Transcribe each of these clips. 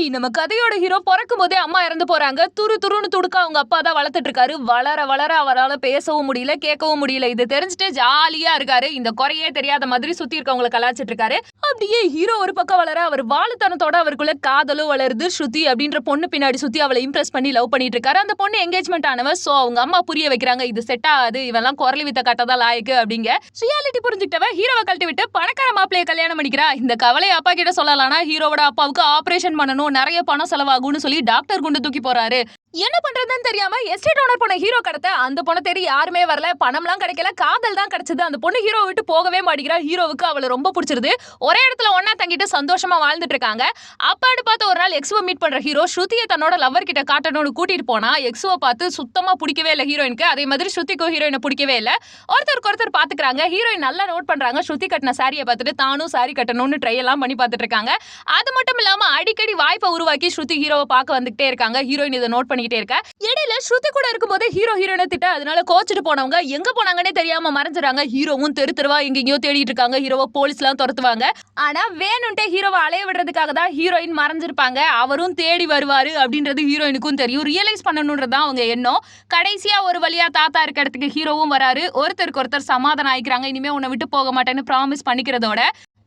Reality நம்ம கதையோட hero பிறக்கும் போதே அம்மா இறந்து போறாங்க. துரு துருன்னு துடுக்க அவங்க அப்பா தான் வளர்த்துட்டு இருக்காரு வளர வளர அவரால் பேசவும் முடியல கேட்கவும் முடியல. இது தெரிஞ்சுட்டு ஜாலியா இருக்காரு. இந்த குறையே தெரியாத மாதிரி சுத்தி இருக்கவங்களை கலாச்சிட்டு இருக்காரு அப்படியே ஹீரோ ஒரு பக்கம் வளர அவர் வாழுத்தனத்தோட அவருக்குள்ள காதலும் வளருது. ஸ்ருதி அப்படின்ற பொண்ணு பின்னாடி சுத்தி அவளை இம்ப்ரெஸ் பண்ணி லவ் பண்ணிட்டு இருக்காரு அந்த பொண்ணு எங்கேஜ்மெண்ட் ஆனவ சோ அவங்க அம்மா புரிய வைக்கிறாங்க இது செட் ஆகாது இவெல்லாம் குரல் வித்த கட்டதா லாயக்கு அப்படிங்க. ரியாலிட்டி புரிஞ்சுக்கிட்டவ ஹீரோவை கழட்டி விட்டு பணக்கார மாப்பிளைய கல்யாணம் பண்ணிக்கிறா. இந்த கவலை அப்பா கிட்ட சொல்லலாம்னா ஹீரோவோட அப்பாவுக்கு ஆபரேஷன் பண்ணணும் நிறைய பணம் செலவாகும்னு சொல்லி டாக்டர் குண்டு தூக்கி போறாரு. என்ன பண்றதுன்னு தெரியாம எஸ்டேட் ஓனர் பண்ண ஹீரோ கடத்த அந்த பொண்ணை தெரிய யாருமே வரல. பணம்லாம் கிடைக்கல. காதல் தான் கிடைச்சது. அந்த பொண்ணு ஹீரோ விட்டு போகவே மாட்டேங்கிறா. ஹீரோவுக்கு அவளை ரொம்ப பிடிச்சிருது. ஒரே இடத்துல ஒன்னா தங்கிட்டு சந்தோஷமா வாழ்ந்துட்டு இருக்காங்க. அப்பாடு பார்த்து ஒரு நாள் எக்ஸுவை மீட் பண்ற ஹீரோ ஸ்ருதியை தன்னோட லவர் கிட்ட காட்டணும்னு கூட்டிட்டு போனா எக்ஸுவை பார்த்து சுத்தமா பிடிக்கவே இல்லை ஹீரோயினுக்கு அதே மாதிரி ஸ்ருதிக்கும் ஹீரோயினை பிடிக்கவே இல்லை. ஒருத்தருக்கு ஒருத்தர் பாத்துக்கிறாங்க ஹீரோயின் நல்லா நோட் பண்றாங்க. ஸ்ருதி கட்டின சாரியை பார்த்துட்டு தானும் சாரி கட்டணும்னு ட்ரை எல்லாம் பண்ணி பார்த்துட்டு இருக்காங்க. அது மட்டும் இல்லாம அடிக்கடி வாய்ப்பை உருவாக்கி ஸ்ருதி ஹீரோவை பார்க்க வந்துகிட்டே இருக்காங்க. ஹீரோயின் இதை நோட் பண்ணிக்கிட்டே இருக்க. இடையில ஸ்ருதி கூட இருக்கும்போது ஹீரோ ஹீரோயினை திட்ட அதனால கோச்சிட்டு போனவங்க எங்க போனாங்கன்னே தெரியாம மறைஞ்சிடறாங்க. ஹீரோவும் தெரு தெருவா எங்கெங்கயோ தேடிட்டு இருக்காங்க. ஹீரோவை போலீஸ் எல்லாம் துரத்துவாங்க. ஆனா வேணும்ட்டே ஹீரோவை அலைய விடுறதுக்காக தான் ஹீரோயின் மறைஞ்சிருப்பாங்க. அவரும் தேடி வருவாரு அப்படின்றது ஹீரோயினுக்கும் தெரியும். ரியலைஸ் பண்ணணுன்றது தான் அவங்க எண்ணம். கடைசியா ஒரு வழியா தாத்தா இருக்க இடத்துக்கு ஹீரோவும் வராரு. ஒருத்தருக்கு ஒருத்தர் சமாதானம் ஆயிக்கிறாங்க. இனிமே உன்னை விட்டு போக மாட்டேன்னு ப்ராமிஸ் பண்ணிக்கிறதோட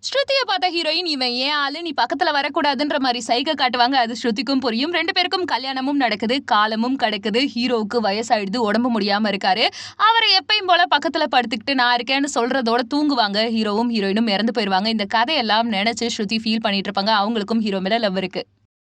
ஸ்ருதியை பார்த்த ஹீரோயின் இவன் ஏன் ஆளு? நீ பக்கத்துல வரக்கூடாதுன்ற மாதிரி சைகை காட்டுவாங்க. அது ஸ்ருதிக்கும் புரியும். ரெண்டு பேருக்கும் கல்யாணமும் நடக்குது. காலமும் கிடக்குது. ஹீரோவுக்கு வயசாயிடுது. உடம்பு முடியாம இருக்காரு. அவரை எப்பயும் போல பக்கத்துல படுத்துக்கிட்டு நான் இருக்கேன்னு சொல்றதோட தூங்குவாங்க. ஹீரோவும் ஹீரோயினும் இறந்து போயிருவாங்க. இந்த கதையெல்லாம் நினைச்சு ஸ்ருதி ஃபீல் பண்ணிட்டு இருப்பாங்க. அவங்களுக்கும் ஹீரோ மேல லவ் இருக்கு.